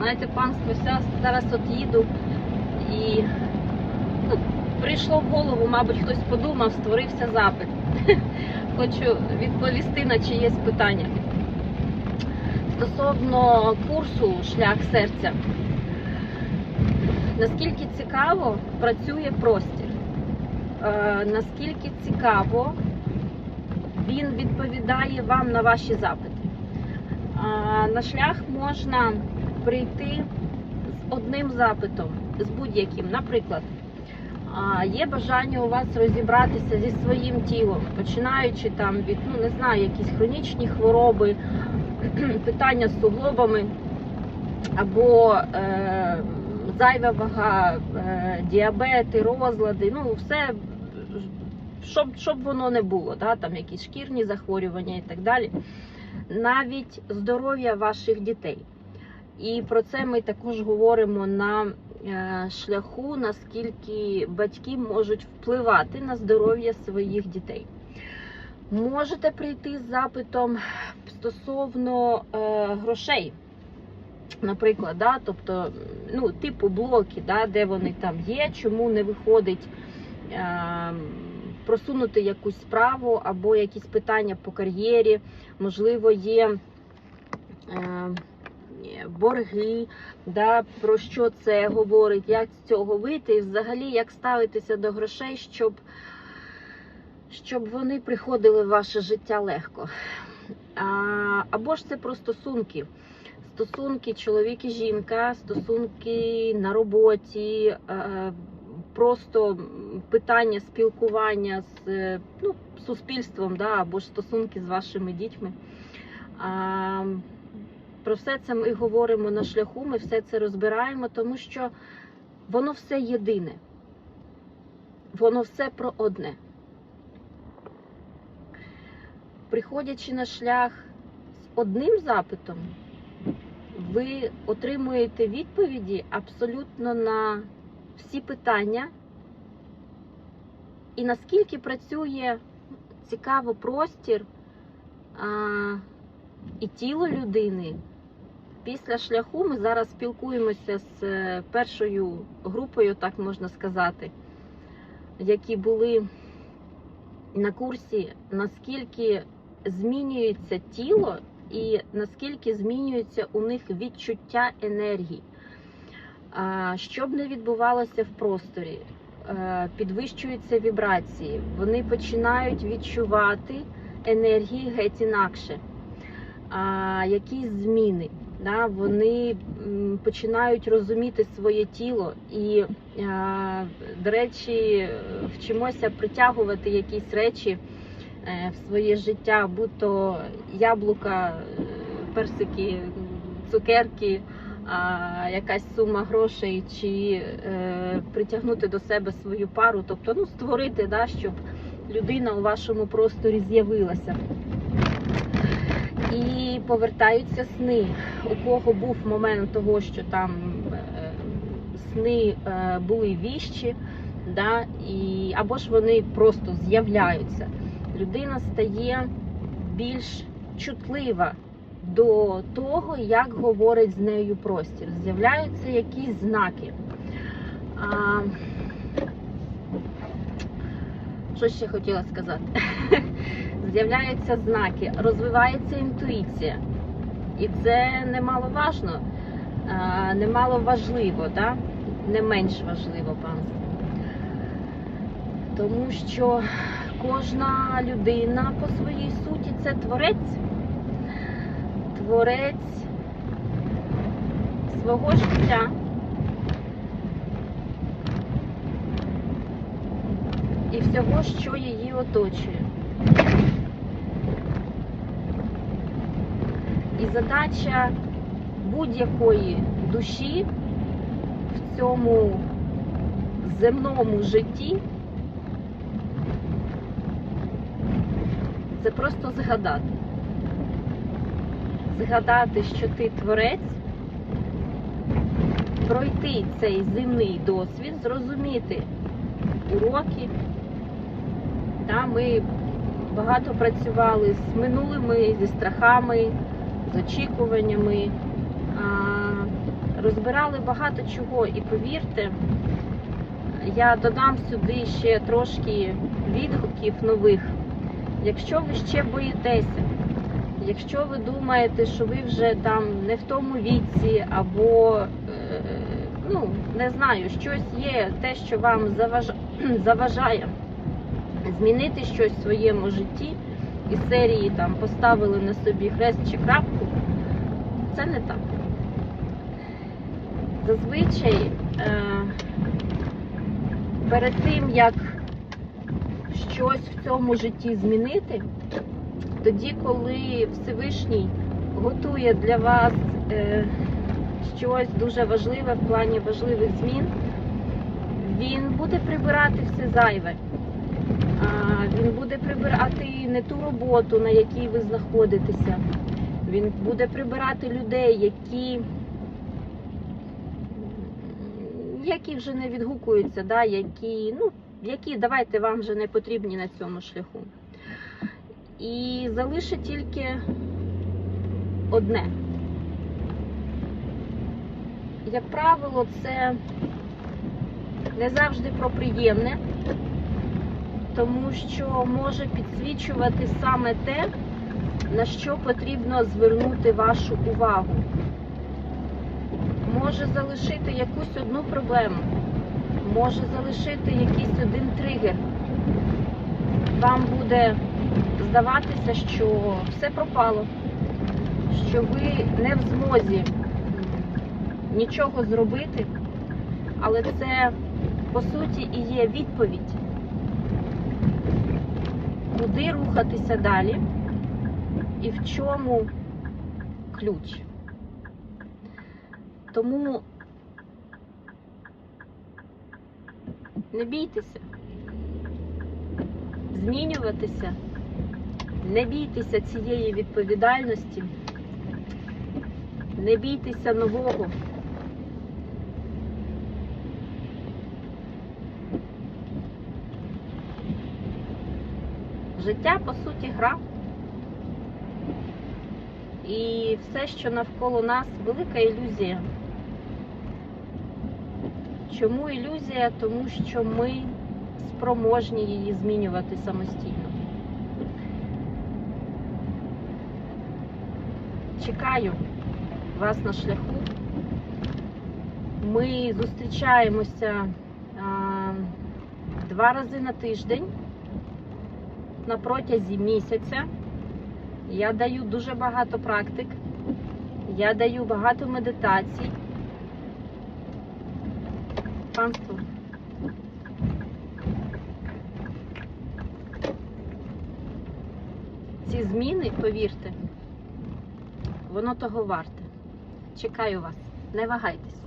Знаєте, панство, зараз от їду і ну, прийшло в голову, мабуть, хтось подумав, створився запит. Хочу відповісти на чиєсь питання. Стосовно курсу Шлях серця. Наскільки цікаво працює простір? Е, наскільки цікаво він відповідає вам на ваші запити? А, на шлях можна прийти з одним запитом, з будь-яким. Наприклад, є бажання у вас розібратися зі своїм тілом, починаючи там від, ну не знаю, якісь хронічні хвороби, питання з суглобами, або е, зайва вага, е, діабети, розлади, ну все, щоб, щоб воно не було, да, там якісь шкірні захворювання і так далі навіть здоров'я ваших дітей. І про це ми також говоримо на е, шляху, наскільки батьки можуть впливати на здоров'я своїх дітей. Можете прийти з запитом стосовно е, грошей. Наприклад, да, тобто, ну, типу блоки, да, де вони там є, чому не виходить е, просунути якусь справу або якісь питання по кар'єрі, можливо, є е, борги, да, про що це говорить, як з цього вийти, і взагалі як ставитися до грошей, щоб, щоб вони приходили в ваше життя легко. А, або ж це про стосунки. Стосунки чоловік і жінка, стосунки на роботі, е, просто питання спілкування з ну, суспільством, да, або ж стосунки з вашими дітьми. Про все це ми говоримо на шляху, ми все це розбираємо, тому що воно все єдине. Воно все про одне. Приходячи на шлях з одним запитом, ви отримуєте відповіді абсолютно на всі питання, і наскільки працює цікаво простір а, і тіло людини. Після шляху ми зараз спілкуємося з е, першою групою, так можна сказати, які були на курсі, наскільки змінюється тіло і наскільки змінюється у них відчуття енергії. Що б не відбувалося в просторі, е, підвищуються вібрації, вони починають відчувати енергії геть інакше, якісь зміни. Да, Вони починають розуміти своє тіло і, до речі, вчимося притягувати якісь речі е, в своє життя, будь-то яблука, е, персики, цукерки а, якась сума грошей, чи е, притягнути до себе свою пару, тобто ну, створити, да, щоб людина у вашому просторі з'явилася. І повертаються сни. У кого був момент того, що там е, сни е, були віщі, да, і, або ж вони просто з'являються. Людина стає більш чутлива до того, як говорить з нею простір. З'являються якісь знаки. А, Що ще хотіла сказати? З'являються знаки, розвивається інтуїція. І це немаловажно, немаловажливо, да? не менш важливо, панство. Тому що кожна людина по своїй суті це творець творець свого життя. І всього, що її оточує. І задача будь-якої душі в цьому земному житті це просто згадати згадати, що ти творець, пройти цей земний досвід, зрозуміти уроки. Та, Ми багато працювали з минулими, зі страхами, з очікуваннями, розбирали багато чого, і повірте, я додам сюди ще трошки відгуків нових. Якщо ви ще боїтеся, якщо ви думаєте, що ви вже там не в тому віці, або е, ну не знаю, щось є, те, що вам заваж- заважає змінити щось в своєму житті, із серії там поставили на собі хрест чи крапку, це не так. Зазвичай е, перед тим, як щось в цьому житті змінити, тоді, коли Всевишній готує для вас е, щось дуже важливе в плані важливих змін, він буде прибирати все зайве. Він буде прибирати не ту роботу, на якій ви знаходитеся. Він буде прибирати людей, які, які вже не відгукуються, да, які, ну, які давайте вам вже не потрібні на цьому шляху. І залишить тільки одне. Як правило, це не завжди про приємне, тому що може підсвічувати саме те, на що потрібно звернути вашу увагу. Може залишити якусь одну проблему, може залишити якийсь один тригер. Вам буде здаватися, що все пропало, що ви не в змозі нічого зробити, але це по суті і є відповідь куди рухатися далі і в чому ключ. Тому не бійтеся змінюватися, не бійтеся цієї відповідальності, не бійтеся нового. Життя, по суті, гра. І все, що навколо нас, велика ілюзія. Чому ілюзія? Тому що ми спроможні її змінювати самостійно. Чекаю вас на шляху. Ми зустрічаємося а, два рази на тиждень на протязі місяця. Я даю дуже багато практик, я даю багато медитацій. Панство. Ці зміни, повірте, воно того варте. Чекаю вас. Не вагайтесь.